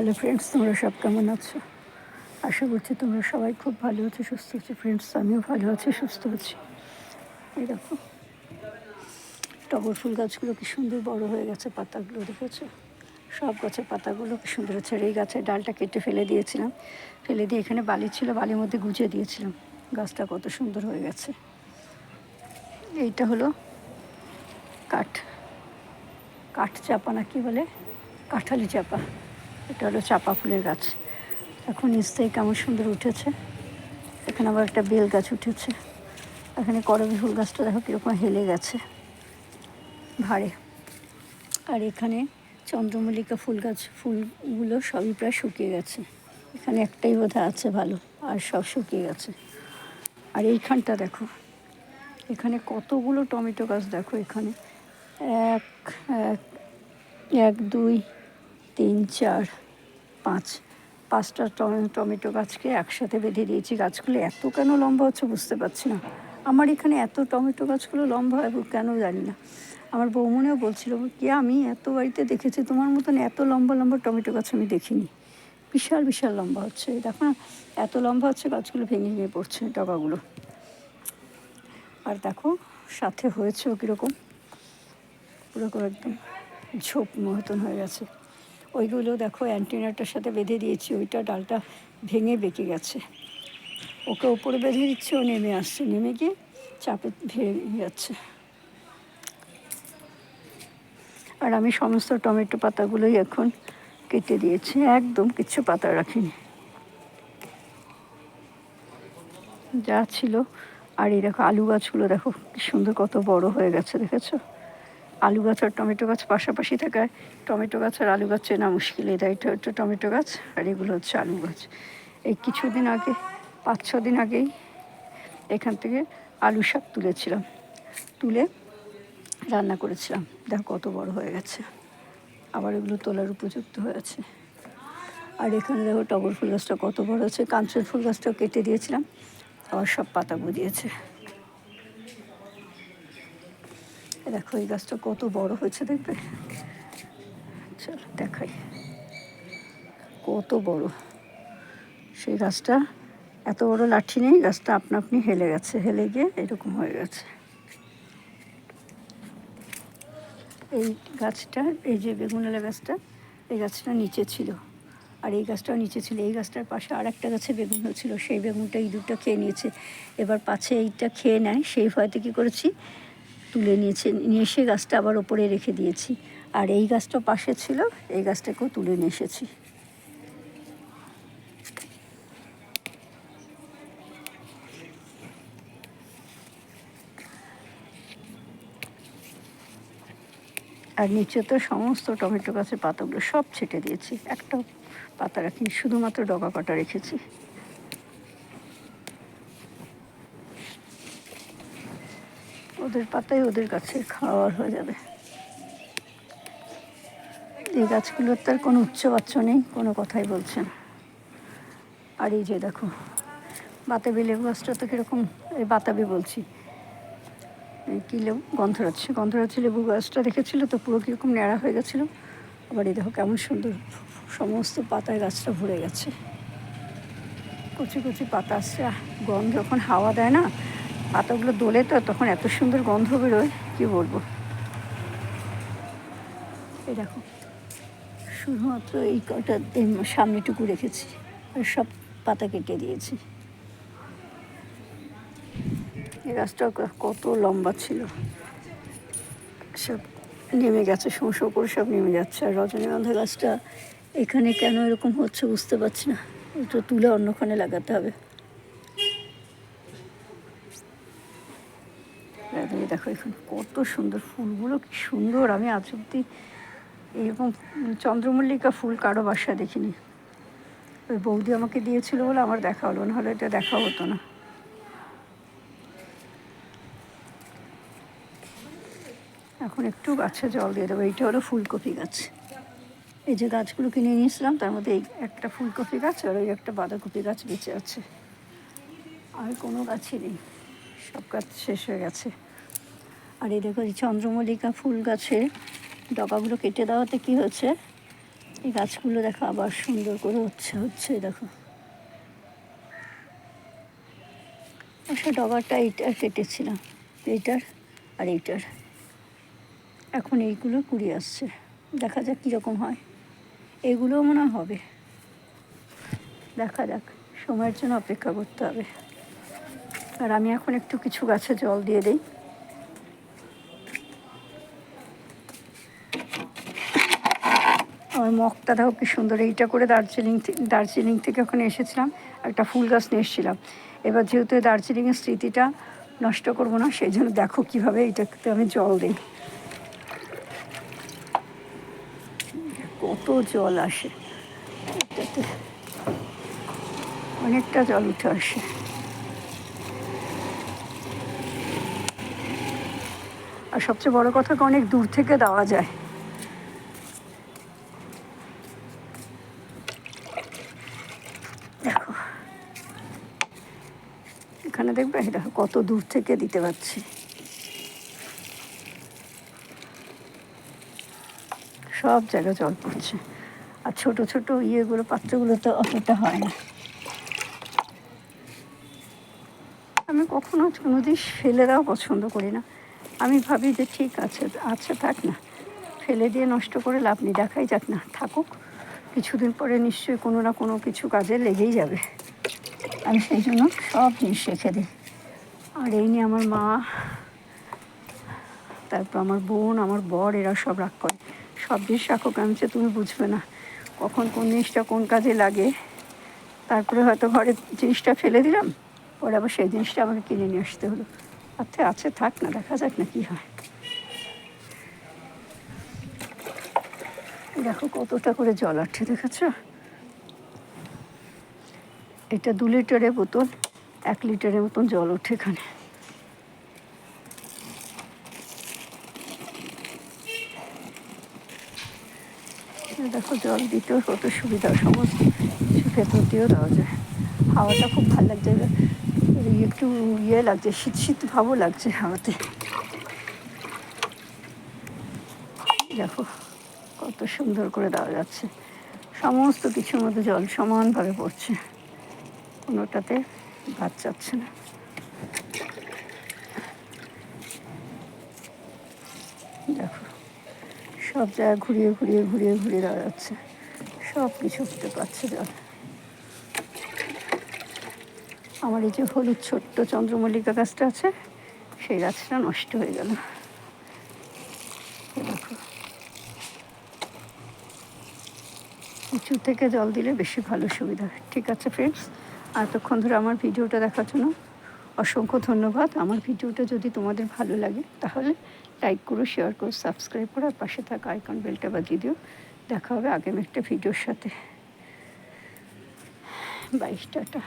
Hello friends তোমরা সব কেমন আছো? আশা করছি তোমরা সবাই খুব ভালো আছো, সুস্থ আছো। ফ্রেন্ডস আমিও ভালো আছি, সুস্থ আছি। এই দেখো, টগর ফুল গাছগুলো কি সুন্দর বড় হয়ে গেছে, পাতাগুলো দেখেছ? সব গাছের পাতাগুলো কি সুন্দর হচ্ছে। এই গাছের ডালটা কেটে ফেলে দিয়েছিলাম। ফেলে দিয়ে এখানে বালি ছিল, বালির মধ্যে গুজে দিয়েছিলাম। গাছটা কত সুন্দর হয়ে গেছে। এইটা হলো কাঠ কাঠ চাপা না কি বলে? কাঁঠালি চাপা। এটা হলো চাপা ফুলের গাছ। এখন নিচ থেকে কেমন সুন্দর উঠেছে। এখানে আবার একটা বেল গাছ উঠেছে। এখানে করবি ফুল গাছটা দেখো কীরকম হেলে গেছে। ভারে। আর এখানে চন্দ্রমল্লিকা ফুল গাছ, ফুলগুলো সবই প্রায় শুকিয়ে গেছে। এখানে একটাই বোধহয় আছে ভালো, আর সব শুকিয়ে গেছে। আর এইখানটা দেখো। এখানে কতগুলো টমেটো গাছ দেখো এখানে। এক এক এক, দুই তিন, চার, পাঁচ। পাঁচটা টমে- টমেটো গাছকে একসাথে বেঁধে দিয়েছি। গাছগুলো এত কেন লম্বা হচ্ছে বুঝতে পারছি না। আমার এখানে এত টমেটো গাছগুলো লম্বা হয় কেন জানি না। আমার বৌমনেও বলছিল, কি আমি এত বাড়িতে দেখেছি? তোমার মতন এত লম্বা লম্বা টমেটো গাছ আমি দেখিনি। বিশাল বিশাল লম্বা হচ্ছে। দেখো না, এত লম্বা হচ্ছে গাছগুলো ভেঙে ভেঙে পড়ছে ডগাগুলো। আর দেখো, সাথে হয়েছেও কীরকম? পুরো একদম ঝোপ মতন হয়ে গেছে। ওইগুলো দেখো, অ্যান্টিনাটার সাথে বেঁধে দিয়েছি, ওইটা ডালটা ভেঙে বেঁকে গেছে। ওকে ওপরে বেঁধে দিচ্ছে, ও নেমে আসছে, নেমে গিয়ে চাপে ভেঙে যাচ্ছে। আর আমি সমস্ত টমেটো পাতাগুলোই এখন কেটে দিয়েছি, একদম কিচ্ছু পাতা রাখিনি। যা ছিল, আর এই দেখো আলু গাছগুলো দেখো, কি সুন্দর কত বড় হয়ে গেছে, দেখেছ? আলু গাছ আর টমেটো গাছ পাশাপাশি থাকায় টমেটো গাছ আর আলু গাছ চেনা মুশকিল। এটা এটা হচ্ছে টমেটো গাছ আর এগুলো হচ্ছে আলু গাছ। এই কিছুদিন আগে, পাঁচ, ছ দিন আগেই এখান থেকে আলু শাক তুলেছিলাম। তুলে রান্না করেছিলাম। দেখ কত বড় হয়ে গেছে। আবার এগুলো তোলার উপযুক্ত হয়েছে আর এখানে দেখো টগর ফুল গাছটা কত বড় হচ্ছে কাঞ্চন ফুল গাছটাও কেটে দিয়েছিলাম। আবার সব পাতা বুঝিয়েছে দেখো, এই গাছটা কত বড় হয়েছে দেখবে? চলো, দেখাই। কত বড়। সেই গাছটা, এত বড় লাঠি নেই, গাছটা আপনা আপনি হেলে গেছে। হেলে গিয়ে এরকম হয়ে গেছে। এই গাছটা, এই যে বেগুনালা গাছটা, এই গাছটা নিচে ছিল। আর এই গাছটাও নিচে ছিল। এই গাছটার পাশে আর একটা গাছে বেগুন হচ্ছিল সেই বেগুনটা ইঁদুরটা খেয়ে নিয়েছে। এবার পাছে এইটা খেয়ে নেয়। সেই ভয়তে কী করেছি? তুলে নিয়েছে, নিয়ে এসে গাছটা আবার ওপরে রেখে দিয়েছি। আর এই গাছটা পাশে ছিল, এই গাছটাকেও তুলে নিয়ে এসেছি। আর নিচে তো সমস্ত টমেটো গাছের পাতাগুলো সব ছেটে দিয়েছি। একটা পাতা রাখিনি, শুধুমাত্র ডগা কটা রেখেছি। ওদের পাতাই ওদের কাছে খাওয়ার হয়ে যাবে। এই গাছগুলোর তার কোনো উচ্চবাচ্য নেই, কোনো কথাই বলছে না। আর এই যে দেখো, বাতাবি লেবু গাছটা তো কীরকম, এই বাতাবি বলছি। কী লেবু? গন্ধরাজ। গন্ধরাজ লেবু গাছটা দেখেছিল তো পুরো কীরকম ন্যাড়া হয়ে গেছিল। আবার এই দেখো কেমন সুন্দর সমস্ত পাতায় গাছটা ভরে গেছে। কচি কচি পাতা আসছে। গন্ধ যখন হাওয়া দেয় না পাতাগুলো দোলে তো, তখন এত সুন্দর গন্ধ বেরোয়, কি বলব? এই দেখো, শুধুমাত্র এই কটা সামনেটুকু রেখেছি, আর সব পাতা কেটে দিয়েছি। এই গাছটা কত লম্বা ছিল। সব নেমে গেছে শোঁ শোঁ করে সব নেমে যাচ্ছে, আর রজনীগন্ধা গাছটা এখানে কেন এরকম হচ্ছে বুঝতে পারছি না। একটু তুলে অন্যখানে লাগাতে হবে এই দেখো এখানে কত সুন্দর, ফুলগুলো কি সুন্দর। আমি আজ অব্দি এরকম চন্দ্রমল্লিকা ফুল কারও বাসায় দেখিনি। ওই বৌদি আমাকে দিয়েছিল বলে আমার দেখা হলো, নাহলে এটা দেখা হতো না। এখন একটু গাছে জল দিয়ে দেবো, এইটা হলো ফুলকপি গাছ। এই যে গাছগুলো কিনে নিয়েছিলাম তার মধ্যে এই একটা ফুলকপি গাছ আর ওই একটা বাঁধাকপি গাছ বেঁচে আছে। আর কোনো গাছই নেই, সব গাছ শেষ হয়ে গেছে। আর এই দেখো চন্দ্রমল্লিকা ফুল গাছে ডগাগুলো কেটে দেওয়াতে কি হচ্ছে এই গাছগুলো দেখো আবার সুন্দর করে হচ্ছে হচ্ছে দেখো। আচ্ছা ডগারটা এইটা কেটেছিলাম, এইটার আর এইটার। এখন এইগুলো কুড়িয়ে আসছে। দেখা যাক কীরকম হয়। এগুলোও মনে হবে। দেখা যাক, সময়ের জন্য অপেক্ষা করতে হবে। আর আমি এখন একটু কিছু গাছে জল দিয়ে দিই। আমার মগটাটাও কি সুন্দর, এইটা করে দার্জিলিং দার্জিলিং থেকে ওখানে এসেছিলাম, একটা ফুল গাছ নিয়ে এসেছিলাম। এবার যেহেতু দার্জিলিংয়ের স্মৃতিটা নষ্ট করব না, সেই জন্য দেখো কীভাবে এইটাতে আমি জল দিই। কত জল আসে। এটাতে অনেকটা জল উঠে আসে। আর সবচেয়ে বড় কথা অনেক দূর থেকে দেওয়া যায়। এখানে দেখবে? দেখো কত দূর থেকে দিতে পারছি। সব জায়গায় জল পড়ছে। আর ছোট ছোট ইয়েগুলো, পাত্রগুলো তো অতটা হয় না। আমি কখনো কোনোদিন ফেলে দেওয়া পছন্দ করি না। আমি ভাবি যে ঠিক আছে আচ্ছা থাক না। ফেলে দিয়ে নষ্ট করে লাভ নেই, দেখাই যাক না। থাকুক, কিছুদিন পরে নিশ্চয়ই কোনো না কোনো কিছু কাজে লেগেই যাবে। আমি সেই জন্য সব জিনিস রেখে দিই। আর এই নিয়ে আমার মা, তারপর আমার বোন, আমার বর, এরা সব রাগ করে। সব জিনিস রাখো কেন তুমি বুঝবে না। কখন কোন জিনিসটা কোন কাজে লাগে। তারপরে হয়তো ঘরের জিনিসটা ফেলে দিলাম, পরে আবার সেই জিনিসটা আমাকে কিনে নিয়ে আসতে হলো। আচ্ছা আছে, থাক না, দেখা যাক না কী হয়। দেখো কতটা করে জল আটছে, দেখেছ? এটা দু লিটারের বোতল, এক লিটারের মতন জল ওঠে এখানে। দেখো, জল দিতেও কত সুবিধা, সমস্ত ভেতর দিয়েও দেওয়া যায়। হাওয়াটা খুব ভালো লাগছে একটু ইয়ে লাগছে, শীত শীত ভাবও লাগছে হাওয়াতে। দেখো, কত সুন্দর করে দেওয়া যাচ্ছে। সমস্ত কিছুর মধ্যে জল সমানভাবে পড়ছে। কোনোটাতে ভাত যাচ্ছে না। দেখো, সব জায়গায় ঘুরিয়ে ঘুরিয়ে ঘুরিয়ে ঘুরিয়ে দেওয়া যাচ্ছে সব কিছু হতে পারছে জল আমার এই যে হলুদ ছোট্ট চন্দ্রমল্লিকা গাছটা আছে, সেই গাছটা নষ্ট হয়ে গেল। উঁচু থেকে জল দিলে বেশি ভালো সুবিধা। ঠিক আছে ফ্রেন্ডস এতক্ষণ ধরে আমার ভিডিওটা দেখার জন্য অসংখ্য ধন্যবাদ। আমার ভিডিওটা যদি তোমাদের ভালো লাগে, তাহলে লাইক করো শেয়ার করো সাবস্ক্রাইব করো, আর পাশে থাকা আইকন বেলটা বাজিয়ে দিও। দেখা হবে আগামী একটা ভিডিওর সাথে। বাইশ টাটা।